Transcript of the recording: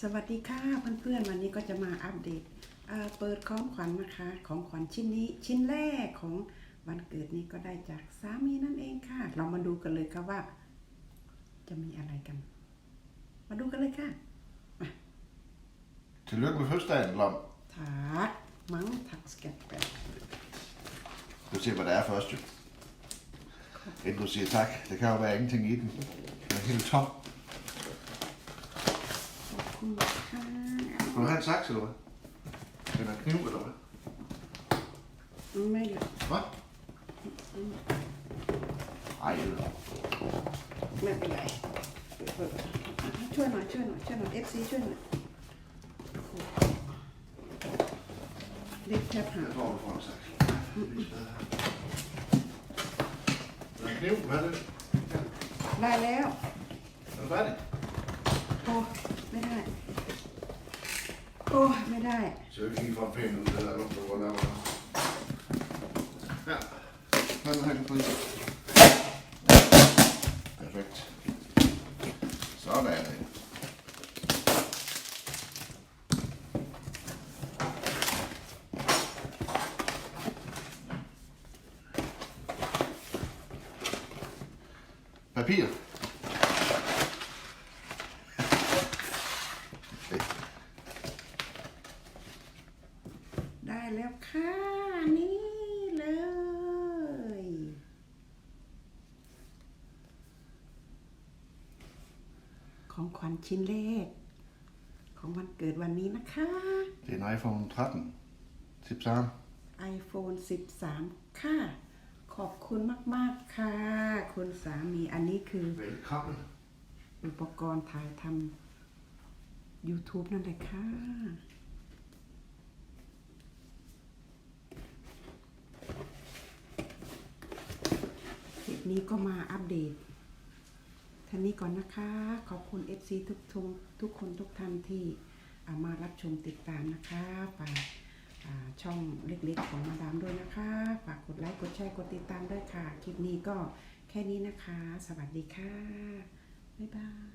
สวัสดีค่ะเพื่อนๆวันนี้ก็จะมาอัปเดตเอ่อเปิดของขวัญนะคะของขวัญชิ้นนี้ชิ้นแรกของวันเกิดนี้ก็ได้จากสามีนั่นเองค่ะ เรามาดูกันเลยค่ะว่า จะมีอะไรกัน มาดูกันเลยค่ะ Tillykke med fødselsdagen, Lom. ทักมั้งทักสเก็ตแบบ Du ser, hvad der er først, jo. Inden du siger tak. Det kan jo være ingenting i den. Den er helt tom. Skal du have en saks, eller hvad? Eller en kniv, eller hvad? Normalt. Hvad? Ej, det er Men vil jeg. Tør mig, tør mig, tør mig. FC, tør mig. Læg tap her. Jeg tror, du får en saks. Er der en? Hvad er det? Hvad er det? Er du færdig? โอ้ไม่ได้ โอ้ไม่ได้ Så vi kan få en pæn ud, det der luft, der går der. Ja. Hvad er den her, Katrine? Perfekt. Sådan er det. Papir. แล้วค่ะ นี่เลย ของขวัญชิ้นแรกของวันเกิดวันนี้นะคะ Det er en iPhone 13. Tips iPhone 13 ค่ะ ขอบคุณมาก ๆ ค่ะ คุณสามีอันนี้คือ Velkommen. อุปกรณ์ถ่ายทำ YouTube นั่นแหละค่ะ คลิป นี้ก็มาอัปเดตท่านนี้ก่อนนะคะ ขอบคุณ FC ทุกทุกทุกคนทุกท่านที่ามารับชมติดตามนะคะฝากช่องเล็กๆของมาดามด้วยนะคะ ฝากกดไลค์กดแชร์กดติดตามด้วยค่ะ คลิปนี้ก็แค่นี้นะคะ สวัสดีค่ะ บ๊ายบาย